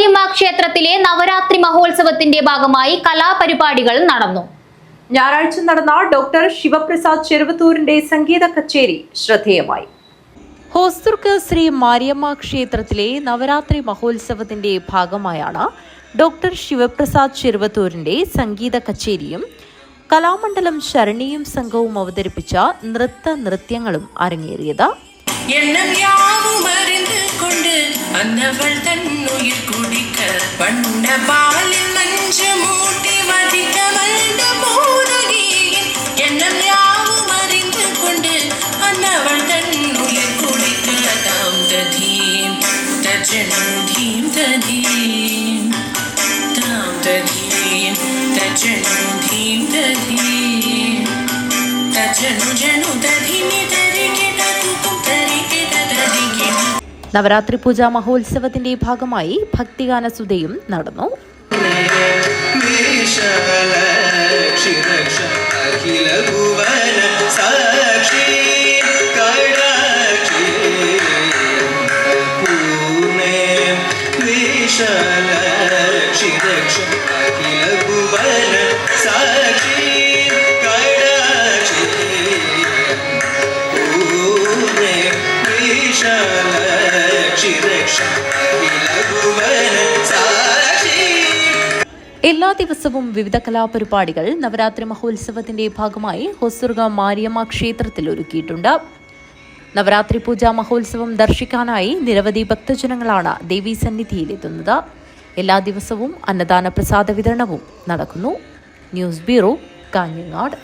മാര്യമ്മ ക്ഷേത്രത്തിലെ നവരാത്രി മഹോത്സവത്തിന്റെ ഭാഗമായി കലാപരിപാടികൾ നടന്നു. ഞായറാഴ്ച നടന്ന ഡോക്ടർ ശിവപ്രസാദ് ചെറുവത്തൂരിന്റെ സംഗീത കച്ചേരി ശ്രദ്ധേയമായി. ഹോസ്തുർക്ക് ശ്രീ മാരിയമ്മ ക്ഷേത്രത്തിലെ നവരാത്രി മഹോത്സവത്തിന്റെ ഭാഗമായാണ് ഡോക്ടർ ശിവപ്രസാദ് ചെറുവത്തൂരിന്റെ സംഗീത കച്ചേരിയും കലാമണ്ഡലം ശരണിയും സംഘവും അവതരിപ്പിച്ച നൃത്ത നൃത്യങ്ങളും അരങ്ങേറിയത്. എണ്ണം வந்தவள் தன் உயிர் குடிக்க பண்ண பாலில் மஞ்ச மூட்டி மதிக்க வந்த பூதகியின் எண்ணம் யாவும் அறிந்து கொண்டு வந்தவள் தன் உயிர் குடிக்க தாம் ததீம் தஜனம் தீம் ததீம். தாம் ததீம் தஜனம் தீம் ததீம். தஜனு ஜனு ததிமி தரிகே നവരാത്രി പൂജാ മഹോത്സവത്തിന്റെ ഭാഗമായി ഭക്തിഗാന സുതയും നടന്നു Yeah. എല്ലാ ദിവസവും വിവിധ കലാപരിപാടികൾ നവരാത്രി മഹോത്സവത്തിന്റെ ഭാഗമായി ഹൊസുർഗ മാരിയമ്മ ക്ഷേത്രത്തിൽ ഒരുക്കിയിട്ടുണ്ട്. നവരാത്രി പൂജാ മഹോത്സവം ദർശിക്കാനായി നിരവധി ഭക്തജനങ്ങളാണ് ദേവീ സന്നിധിയിലെത്തുന്നത്. എല്ലാ ദിവസവും അന്നദാന പ്രസാദ വിതരണവും നടക്കുന്നു. News bureau Kanhangad.